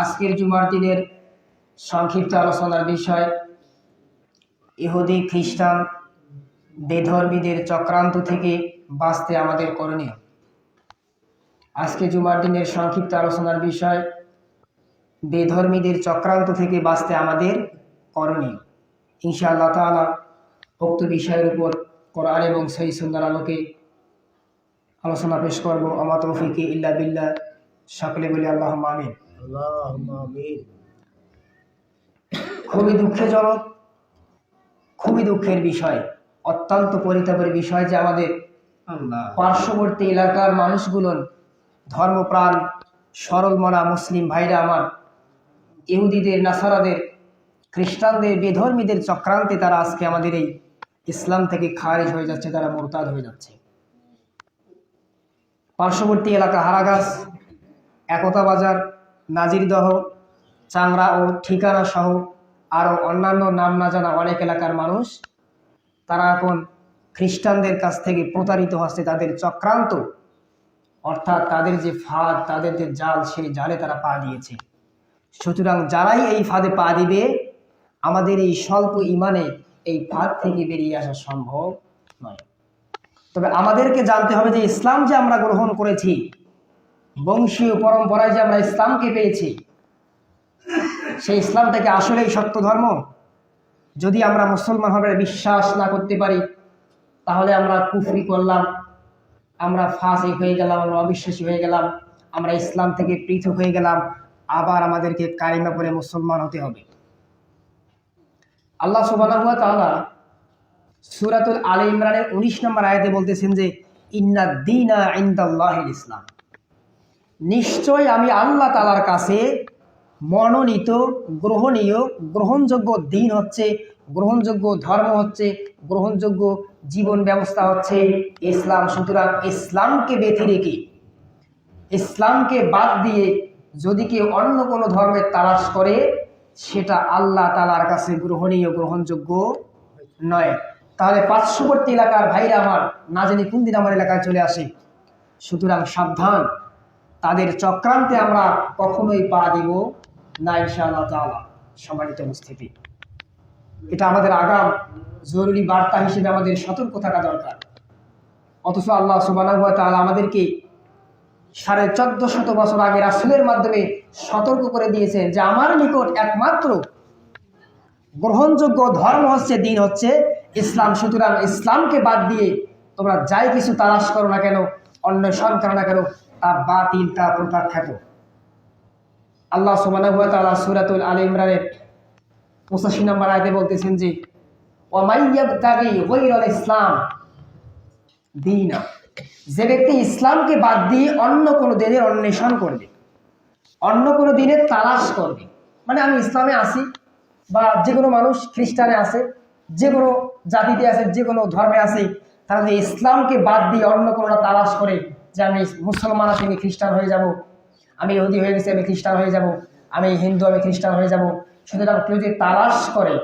আজকের জুমার দিনের সংক্ষিপ্ত আলোচনার বিষয়, ইহুদি, খ্রিস্টান, বেধর্মীদের চক্রান্ত থেকে বাঁচতে আমাদের করণীয়। আজকে জুমার দিনের সংক্ষিপ্ত আলোচনার বিষয়, বেধর্মীদের চক্রান্ত থেকে বাঁচতে আমাদের করণীয়। ইনশাআল্লাহ তাআলা উক্ত বিষয়ের উপর কোরআন এবং সেই সুন্দর আলোকে আলোচনা পেশ করব। আমা তৌফিকে ইল্লা বিল্লাহ। সকলে বলি আল্লাহ আমিন। খুবই দুঃখজনক খুবই দুঃখের বিষয় অত্যন্ত পরিতাপের বিষয় যে আমাদের পার্শ্ববর্তী এলাকার মানুষগুলোর ধর্মপ্রাণ সরল মনা মুসলিম ভাইরা আমার ইহুদিদের নাসারাদের খ্রিস্টানদের বেধর্মীদের চক্রান্তে তারা আজকে আমাদের এই ইসলাম থেকে খারিজ হয়ে যাচ্ছে তারা মোরতাদ হয়ে যাচ্ছে। পার্শ্ববর্তী এলাকা হারাগাছ একতা বাজার নাজিরদহ চাংড়া ও ঠিকানা সহ আরও অন্যান্য নাম না জানা অনেক এলাকার মানুষ, তারা এখন খ্রিস্টানদের কাছ থেকে প্রতারিত হচ্ছে তাদের চক্রান্ত। অর্থাৎ তাদের যে ফাঁদ, তাদের যে জাল, সেই জালে তারা পা দিয়েছে। সুতরাং যারাই এই ফাঁদে পা দিবে, আমাদের এই স্বল্প ইমানে এই ফাঁদ থেকে বেরিয়ে আসা সম্ভব নয়। তবে আমাদেরকে জানতে হবে যে ইসলাম যে আমরা গ্রহণ করেছি বংশীয় পরম্পরায় যে আমরা ইসলামকে পেয়েছি, সেই ইসলামটাকে আসলেই সত্য ধর্ম। যদি আমরা মুসলমান হবে, বিশ্বাস না করতে পারি, তাহলে আমরা কুফরি করলাম, আমরা ফাঁসি হয়ে গেলাম, আমরা অবিশ্বাসী হয়ে গেলাম, আমরা ইসলাম থেকে পৃথক হয়ে গেলাম, আবার আমাদেরকে কারিমা করে মুসলমান হতে হবে। আল্লাহ সুবহানাহু ওয়া তাআলা সূরাতুল আলে ইমরানের 19 নম্বর আয়াতে বলতেছেন যে ইন্না দীনা ইসলাম। নিশ্চয় আমি আল্লাহ তালার কাছে মনোনীত, গ্রহণীয়, গ্রহণযোগ্য দিন হচ্ছে, গ্রহণযোগ্য ধর্ম হচ্ছে, গ্রহণযোগ্য জীবন ব্যবস্থা হচ্ছে ইসলাম। সুতরাং ইসলামকে বেঁধে রেখে, ইসলামকে বাদ দিয়ে যদি কেউ অন্য কোনো ধর্মের তালাশ করে, সেটা আল্লাহ তালার কাছে গ্রহণীয়, গ্রহণযোগ্য নয়। তাহলে পার্শ্ববর্তী এলাকার ভাইরা আমার, না জানি কোন দিন আমার এলাকায় চলে আসে। সুতরাং সাবধান। তাদের চক্রান্তে আমরা কখনোই পা দিব না, ইনশাআল্লাহ সম্মানিত উপস্থিতি। এটা আমাদের আগাম জরুরি বার্তা হিসেবে আমাদের সতর্ক থাকা দরকার। অথচ আল্লাহ তাআলা আমাদেরকে সাড়ে চোদ্দ শত বছর আগে রাসূলের মাধ্যমে সতর্ক করে দিয়েছেন যে আমার নিকট একমাত্র গ্রহণযোগ্য ধর্ম হচ্ছে, দিন হচ্ছে ইসলাম। সুতরাং ইসলামকে বাদ দিয়ে তোমরা যাই কিছু তালাশ করো না কেন, অন্বেষণ করো না কেন তা বাতিল তা প্রত্যাখ্যাত আল্লাহ সুবহানাহু ওয়া তাআলা সূরাতুল ইমরানের পঁচাশি নম্বর আয়তে বলতেছেন যে ইসলাম দীনা। যে ব্যক্তি ইসলামকে বাদ দিয়ে অন্য কোনো দিনের অন্বেষণ করবে, অন্য কোনো দিনের তালাশ করবে মানে আমি ইসলামে আসি বা যে কোনো মানুষ খ্রিস্টানে আছে যে কোনো জাতিতে আছে যে কোনো ধর্মে আছে, তারা ইসলামকে বাদ দিয়ে অন্য কোনো তালাশ করে যে আমি মুসলমান আমি খ্রিস্টান হয়ে যাব। আমি ইহুদি হয়ে গেছি, আমি খ্রিস্টান হয়ে যাব। আমি হিন্দু, আমি খ্রিস্টান হয়ে যাব। সুতরাং কেউ যদি তালাশ করে,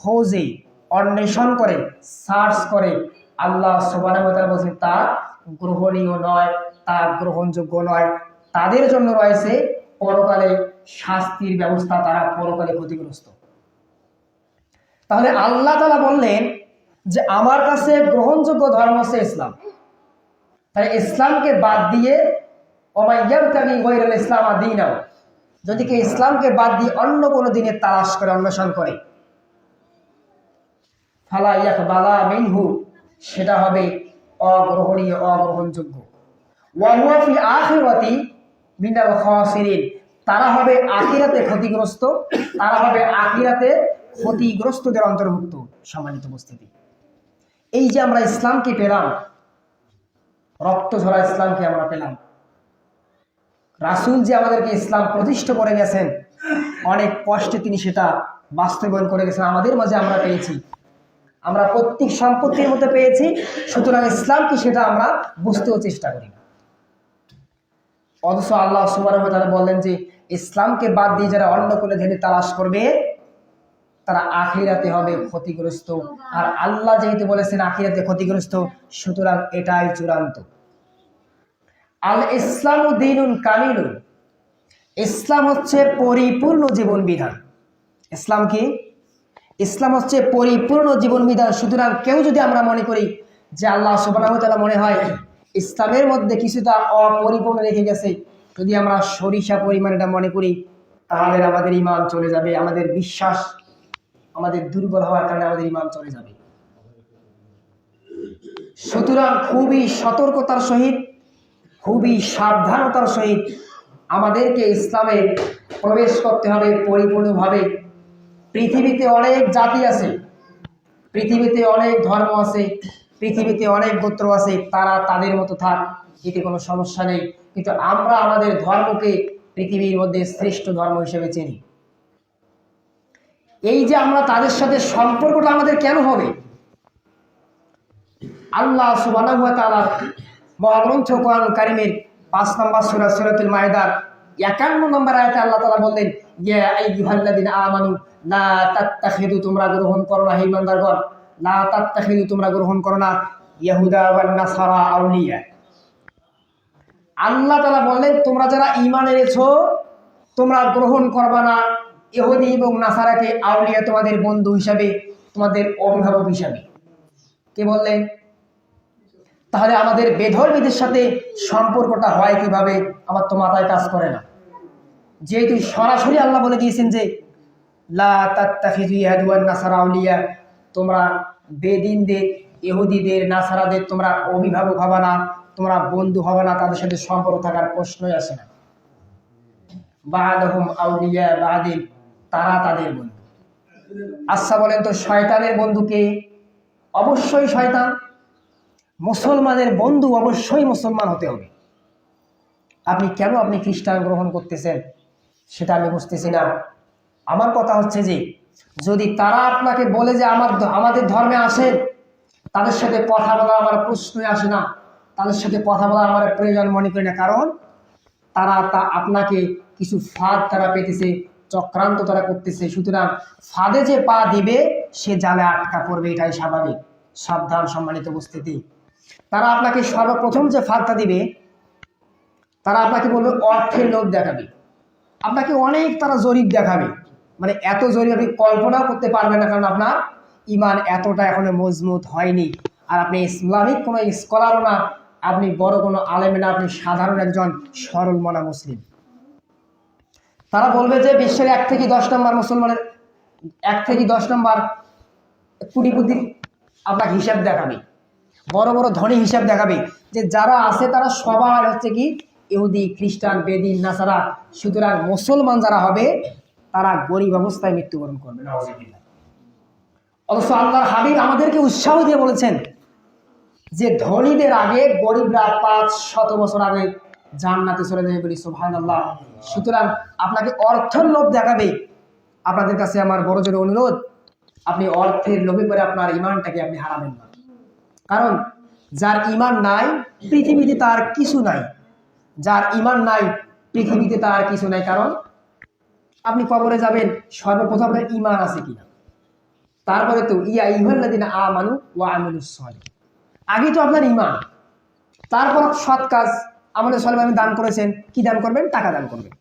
খোঁজে, অন্বেষণ করে, সার্চ করে, আল্লাহ সোবানা বলছেন তা গ্রহণীয় নয়, তা গ্রহণযোগ্য নয়। তাদের জন্য রয়েছে পরকালে শাস্তির ব্যবস্থা, তারা পরকালে ক্ষতিগ্রস্ত। তাহলে আল্লাহ তালা বললেন যে, আমার কাছে গ্রহণযোগ্য ধর্ম হচ্ছে ইসলাম। তাই ইসলামকে বাদ দিয়ে ওমাইয়াবতাগি গৈরুল ইসলাম আদিনাও যদি কেউ ইসলামকে বাদ দিয়ে অন্য কোনো দিনের তালাশ করে, অন্বেষণ করে, ফালা ইয়াক বালা মিনহু, সেটা হবে অগ্রহণীয়, অগ্রহণযোগ্য। ওয়াহুয়াফি আখিরাতি মিনাল খাসিরিন। তারা হবে আখিরাতে ক্ষতিগ্রস্ত, তারা হবে আখিরাতে ক্ষতিগ্রস্তদের অন্তর্ভুক্ত, সম্মানিত উপস্থিতি। এই যে আমরা ইসলামকে পেলাম রক্ত ঝরা ইসলামকে আমরা পেলাম। রাসূল যে আমাদেরকে ইসলাম প্রতিষ্ঠা করে গেছেন, অনেক কষ্টে তিনি সেটা বাস্তবায়ন করে গেছেন, আমাদের মাঝে আমরা পেয়েছি। আমরা প্রত্যেক সম্পত্তির মধ্যে পেয়েছি, সুতরাং ইসলাম কি সেটা আমরা বুঝতেও চেষ্টা করি অথচ আল্লাহ সুবাহ তারা বললেন যে, ইসলামকে বাদ দিয়ে যারা অন্য কোনো ধেনে তালাশ করবে, তারা আখিরাতে হবে ক্ষতিগ্রস্ত। আর আল্লাহ যেহেতু বলেছেন আখিরাতে ক্ষতিগ্রস্ত, সুতরাং এটাই চূড়ান্ত। আল ইসলাম দিনুন কামিলুন। ইসলাম হচ্ছে পরিপূর্ণ জীবন বিধান ইসলাম কি? ইসলাম হচ্ছে পরিপূর্ণ জীবন বিধান সুতরাং কেউ যদি আমরা মনে করি যে আল্লাহ সুবাহ মনে হয় ইসলামের মধ্যে কিছুটা অপরিপূর্ণ রেখে গেছে, যদি আমরা সরিষা পরিমাণ এটা মনে করি, তাহলে আমাদের ইমান চলে যাবে, আমাদের বিশ্বাস, আমাদের দুর্বল হওয়ার কারণে আমাদের ইমান চলে যাবে। সুতরাং খুবই সতর্কতার সহিত খুবই সাবধানতার সহিত আমাদেরকে ইসলামে প্রবেশ করতে হবে পরিপূর্ণভাবে। পৃথিবীতে অনেক জাতি আছে, পৃথিবীতে অনেক ধর্ম আছে, পৃথিবীতে অনেক গোত্র আছে, তারা তাদের মতো থাক, এতে কোনো সমস্যা নেই। কিন্তু আমরা আমাদের ধর্মকে পৃথিবীর মধ্যে শ্রেষ্ঠ ধর্ম হিসেবে চিনি। এই যে আমরা তাদের সাথে সম্পর্কটা আমাদের কেন হবে? আল্লাহ ওয়া তাআলা মহাগ্রন্থ কোরআন কারিমের পাঁচ নম্বর সূরা সূরাতুল মায়েদার একান্ন নম্বর আয়াতে আল্লাহ তালা বললেন আমানু, লা তোমরা গ্রহণ করো না, হে ইমানদারগণ, লা তাত্তাখিদু তোমরা গ্রহণ করো না, ইয়াহুদা নাসারা আউলিয়া। আল্লাহ তাআলা বললেন, তোমরা যারা এনেছো, তোমরা গ্রহণ করবা না, ইহুদি এবং আউলিয়া তোমাদের বন্ধু হিসাবে, তোমাদের অভিভাবক হিসাবে। কে বললেন? তাহলে আমাদের বেধর্মীদের সাথে সম্পর্কটা হয় কীভাবে? আমার তো মাথায় কাজ করে না। যেহেতু সরাসরি আল্লাহ বলে দিয়েছেন যে, লা তাত্তাখিযু ইয়াহুদা নাসারা আউলিয়া তোমরা বেদিনদের, ইহুদিদের, নাসারাদের তোমরা অভিভাবক হবে না, তোমরা বন্ধু হবে না, তাদের সাথে সম্পর্ক থাকার প্রশ্নই আসে না। বাদহুম আউলিয়া বাদিন, তারা তাদের বন্ধু। আচ্ছা বলেন তো, শয়তানের বন্ধুকে অবশ্যই শয়তান। মুসলমানের বন্ধু অবশ্যই মুসলমান হতে হবে। আপনি কেন আপনি খ্রিস্টান গ্রহণ করতেছেন সেটা আমি বুঝতেছি না। আমার কথা হচ্ছে যে, যদি তারা আপনাকে বলে যে আমার আমাদের ধর্মে আসেন, তাদের সাথে কথা বলা আমার প্রশ্নই আসে না। তাদের সাথে কথা বলা আমার প্রয়োজন মনে করি না। কারণ তারা তা আপনাকে কিছু ফাঁদ তারা পেতেছে, চক্রান্ত তারা করতেছে। সুতরাং ফাঁদে যে পা দিবে, সে জালে আটকা পড়বে, এটাই স্বাভাবিক। সাবধান, সম্মানিত উপস্থিতি। তারা আপনাকে সর্বপ্রথম যে ফাঁদটা দিবে, তারা আপনাকে বলবে অর্থের লোভ দেখাবে। আপনাকে অনেক তারা জরিপ দেখাবে। মানে এত জরিপ আপনি কল্পনাও করতে পারবেন না, কারণ আপনার ইমান এতটা এখনও মজবুত হয়নি। আর আপনি ইসলামিক কোনো স্কলারও না, আপনি বড় কোনো আলেমে না, আপনি সাধারণ একজন সরল মনা মুসলিম। তারা বলবে যে বিশ্বের এক থেকে দশ নম্বর মুসলমানের, এক থেকে দশ নম্বর কুটিপুতির আপনাকে হিসাব দেখাবে। বড় বড় ধনী হিসাব দেখাবে। যে যারা আছে তারা সবাই হচ্ছে কি ইহুদি, খ্রিস্টান বেদিন নাসারা, সুতরাং মুসলমান যারা হবে, তারা গরিব অবস্থায় মৃত্যুবরণ করবে। অথচ আল্লাহর হাবিব আমাদেরকে উৎসাহ দিয়ে বলেছেন যে ধনীদের আগে গরিবরা পাঁচ শত বছর আগে জান্নাতে চলে যাবে বলি সোহান আল্লাহ সুতরাং আপনাকে অর্থের লোভ দেখাবে। আপনাদের কাছে আমার বড় জোরে অনুরোধ, আপনি অর্থের লোভে করে আপনার ইমানটাকে আপনি হারাবেন না। কারণ যার ইমান নাই, পৃথিবীতে তার কিছু নাই। যার ইমান নাই, পৃথিবীতে তার কিছু নাই। কারণ আপনি কবরে যাবেন, সর্বপ্রথম আপনার ইমান আছে কিনা? তারপরে তো, ইয়া ইহাল্লাদিন আ মানু ওয়া আমিলুস সালিহ আগে তো আপনার ইমান। তারপর সৎ কাজ আমাদের সবাই আপনি দান করেছেন। কি দান করবেন? টাকা দান করবেন।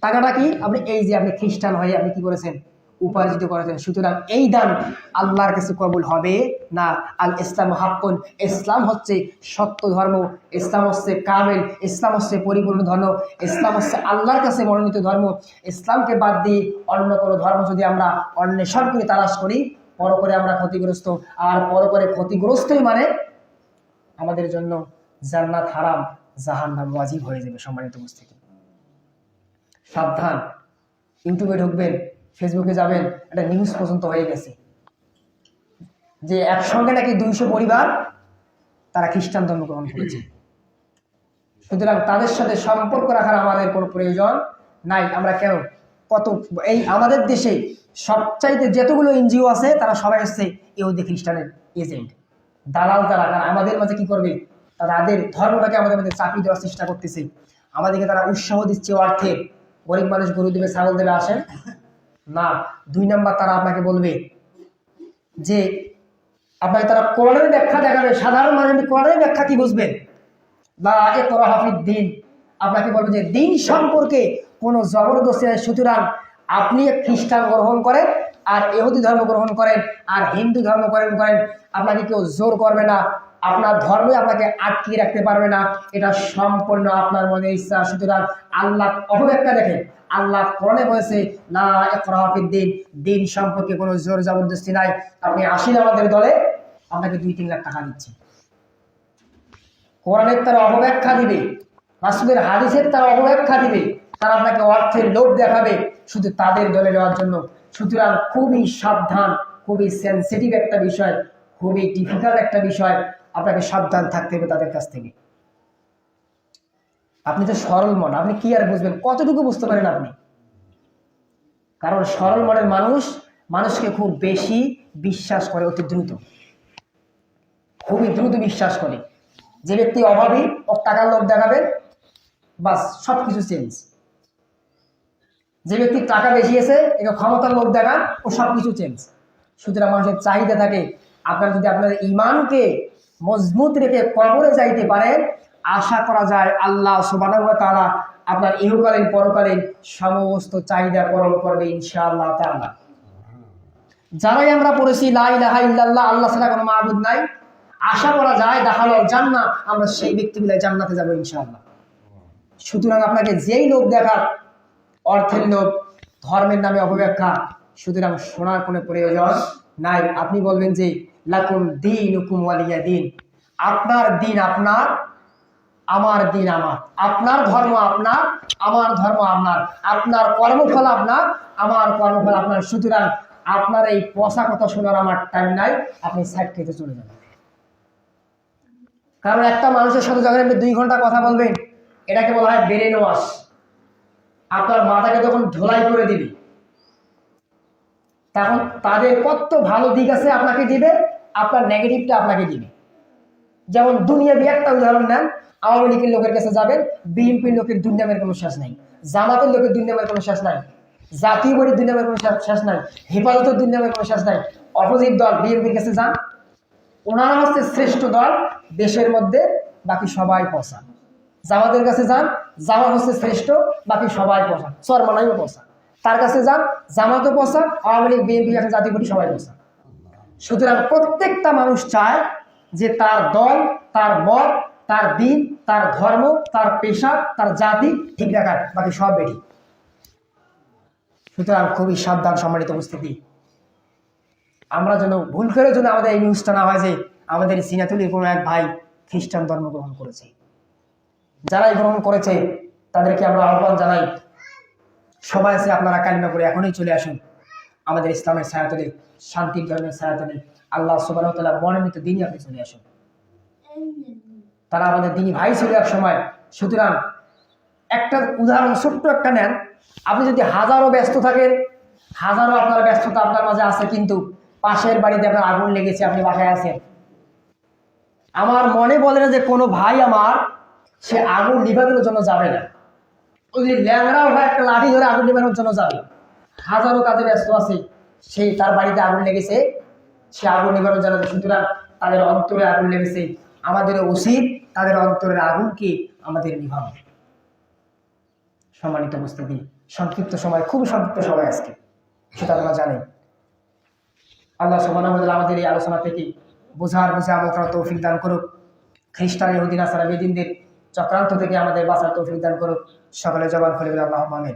টাকাটা কি? আপনি এই যে আপনি খ্রিস্টান হয়ে আপনি কি করেছেন? উপার্জিত করেছেন। সুতরাং এই দান আল্লাহর কাছে কবুল হবে না। আল ইসলাম হাক্কুন। ইসলাম হচ্ছে সত্য ধর্ম। ইসলাম হচ্ছে কামেল। ইসলাম হচ্ছে পরিপূর্ণ ধর্ম। ইসলাম হচ্ছে আল্লাহর কাছে মনোনীত ধর্ম। ইসলামকে বাদ দিয়ে অন্য কোনো ধর্ম যদি আমরা অন্বেষণ করে তালাশ করি পর করে আমরা ক্ষতিগ্রস্ত। আর পর করে ক্ষতিগ্রস্তই মানে আমাদের জন্য জান্নাত হারাম, জাহান্নাম ওয়াজিব হয়ে যাবে সম্মানিত উপস্থিতি। সাবধান। ইউটিউবে ঢুকবেন। ফেসবুকে যাবেন, একটা নিউজ পর্যন্ত হয়ে গেছে। যে একসঙ্গে নাকি দুইশো পরিবার তারা খ্রিস্টান ধর্ম করেছে। সুতরাং তাদের সাথে সম্পর্ক রাখার আমাদের কোনো প্রয়োজন নাই। আমরা কেন? কত এই আমাদের দেশে সবচাইতে যতগুলো এনজিও আছে, তারা সবাই হচ্ছে ইহুদি খ্রিস্টানের এজেন্ট। দালাল তারা তারা আমাদের মাঝে কি করবে? তাদের ধর্মটাকে আমাদের মধ্যে চাপিয়ে দেওয়ার চেষ্টা করতেছে। আমাদেরকে তারা উৎসাহ দিচ্ছে অর্থে। গরিব মানুষ গরু দেবে, ছাগল দেবে, আসেন। না, দুই নাম্বার তারা আপনাকে বলবে যে, আপনাকে তারা কোরআনের ব্যাখ্যা দেখাবে, সাধারণ মানুষ কোরআনের ব্যাখ্যা কি বুঝবেন বা এ তোরা হাফিদ দিন। আপনাকে বলব যে, দিন সম্পর্কে কোনো জবরদস্তি নাই, সুতরাং আপনি খ্রিস্টান গ্রহণ করেন আর এহুদি ধর্ম গ্রহণ করেন আর হিন্দু ধর্ম করেন করেন, আপনাকে কেউ জোর করবে না, আপনার ধর্মই আপনাকে আটকিয়ে রাখতে পারবে না, এটা সম্পূর্ণ আপনার মনে ইচ্ছা, সুতরাং আল্লাহ অপব্যাখ্যা দেখেন। আল্লাহ কোরআনে বলেছে না ইকরাফিদ দিন দিন সম্পর্কে কোনো জোর জবরদস্তি নাই। আপনি আসেন আমাদের দলে, আপনাকে দুই তিন লাখ টাকা দিচ্ছে। কোরআনের তারা অপব্যাখ্যা দিবে, রাসুলের হাদিসের তারা অপব্যাখ্যা দিবে, তারা আপনাকে অর্থের লোভ দেখাবে শুধু তাদের দলে নেওয়ার জন্য। সুতরাং খুবই সাবধান, খুবই সেন্সিটিভ একটা বিষয়, খুবই ডিফিকাল্ট একটা বিষয়। আপনাকে সাবধান থাকতে হবে তাদের কাছ থেকে। আপনি তো সরল মন, আপনি কি আর বুঝবেন? কতটুকু বুঝতে পারেন আপনি? কারণ সরল মনের মানুষ মানুষকে খুব বেশি বিশ্বাস করে, অতি দ্রুত। খুবই দ্রুত বিশ্বাস করে। যে ব্যক্তি অভাবী, ও টাকার লোভ দেখাবে, বাস সব কিছু চেঞ্জ যে ব্যক্তি টাকা বেশি এসে একে ক্ষমতার লোভ দেখান ও সব কিছু চেঞ্জ সুতরাং মানুষের চাহিদা থাকে, আপনারা যদি আপনার ইমানকে মজবুত রেখে কবরে যাইতে পারেন আশা করা যায় আল্লাহ তারা আপনার ইহকালীন, পরকালীন সমস্ত চাহিদা পূরণ করবে ইনশাআল্লাহ তাআলা। যারাই আমরা পড়েছি লাই লাহা ইল্লাল্লাহ, আল্লাহ ছাড়া কোনো মাহবুদ নাই। আশা করা যায় দেখাল জান্নাত আমরা সেই ব্যক্তিগুলো জান্নাতে যাব ইনশাআল্লাহ। সুতরাং আপনাকে যেই লোক দেখার অর্থের লোভ ধর্মের নামে অপব্যাখ্যা, সুতরাং শোনার কোনো প্রয়োজন নাই। আপনি বলবেন যে, লাকুম দিন হুকুম ওয়ালিয়া দিন। আপনার দিন আপনার আমার দিন আমার। আপনার ধর্ম আপনার, আমার ধর্ম আপনার। আপনার কর্মফল আপনার, আমার কর্মফল আপনার। সুতরাং আপনার এই পশা কথা শোনার আমার টাইম নাই, আপনি সাইড খেতে চলে যাবেন। কারণ একটা মানুষের সাথে যখন আপনি দুই ঘণ্টা কথা বলবেন, এটাকে বলা হয় বেরেন ওয়াশ আপনার মাথাকে যখন ধোলাই করে দিবে, তখন তাদের কত ভালো দিক আছে আপনাকে দিবে, আপনার নেগেটিভটা আপনাকে দিবে। যেমন দুনিয়াবি একটা উদাহরণ নেন, আওয়ামী লীগের লোকের কাছে যাবেন, বিএনপির লোকের দুর্নামের কোনো শেষ নাই, জামাতের লোকের দুর্নামের কোনো শেষ নাই, জাতীয় বড়ির দুর্নামের কোনো শেষ- নাই, হেফাজতের দুর্নামের কোনো শেষ নাই, অপোজিট দল বিএনপির কাছে যান, ওনারা হচ্ছে শ্রেষ্ঠ দল, দেশের মধ্যে বাকি সবাই পচা। জামাতের কাছে যান, জামাত হচ্ছে শ্রেষ্ঠ, বাকি সবাই পচা চরমানাইও পচা। তার কাছে যান, জামাতও পচা, আওয়ামী লীগ, বিএনপি কাছে জাতীয় পার্টি সবাই পচা। সুতরাং প্রত্যেকটা মানুষ চায় যে তার দল, তার মত, তার দিন, তার ধর্ম, তার পেশা তার জাতি, ঠিক রাখার বাকি সব বেটি সুতরাং খুবই সাবধান সম্মানিত উপস্থিতি। আমরা যেন ভুল করে যেন আমাদের এই নিউজটা না হয় যে আমাদের সিনাতুলির কোনো এক ভাই খ্রিস্টান ধর্ম গ্রহণ করেছে। যারাই গ্রহণ করেছে, তাদেরকে আমরা আহ্বান জানাই, সবাই আছে আপনারা কালিমা করে এখনই চলে আসুন। আমাদের ইসলামের ছায়াতলে, শান্তির ধর্মের ছায়াতলে আল্লাহ সুবাহ তালা মনোনীত দিনই আপনি চলে আসুন। তারা আমাদের দিনই ভাই ছিল এক সময়। সুতরাং একটা উদাহরণ ছোট্ট একটা নেন। আপনি যদি হাজারো ব্যস্ত থাকেন হাজারো আপনার ব্যস্ততা আপনার মাঝে আছে কিন্তু পাশের বাড়িতে আপনার আগুন লেগেছে আপনি বাসায় আছেন। আমার মনে বলে না যে কোনো ভাই আমার সে আগুন নিভানোর জন্য যাবে না। ওই যে ল্যাংড়া হয় একটা লাঠি ধরে আগুন নিভানোর জন্য যাবে। হাজারো কাজে ব্যস্ত আছে সেই তার বাড়িতে আগুন লেগেছে সে আগুন নিবারণ জানাতে, সুতরাং তাদের অন্তরে আগুন লেগেছে আমাদের উচিত তাদের অন্তরের আগুনকে আমাদের নিভাবে সম্মানিত উপস্থিতি, সংক্ষিপ্ত সময় খুব সংক্ষিপ্ত সময় আজকে। সেটা আপনারা জানেন। আল্লাহ সোমানামদুল্লাহ আমাদের এই আলোচনা থেকে বোঝার, বুঝে আমরা তৌফিক দান করুক। খ্রিস্টান ইহুদিন আসারা বেদিনদের চক্রান্ত থেকে আমাদের বাসার তৌফিক দান করুক। সকালে জবান খুলে আল্লাহ মানে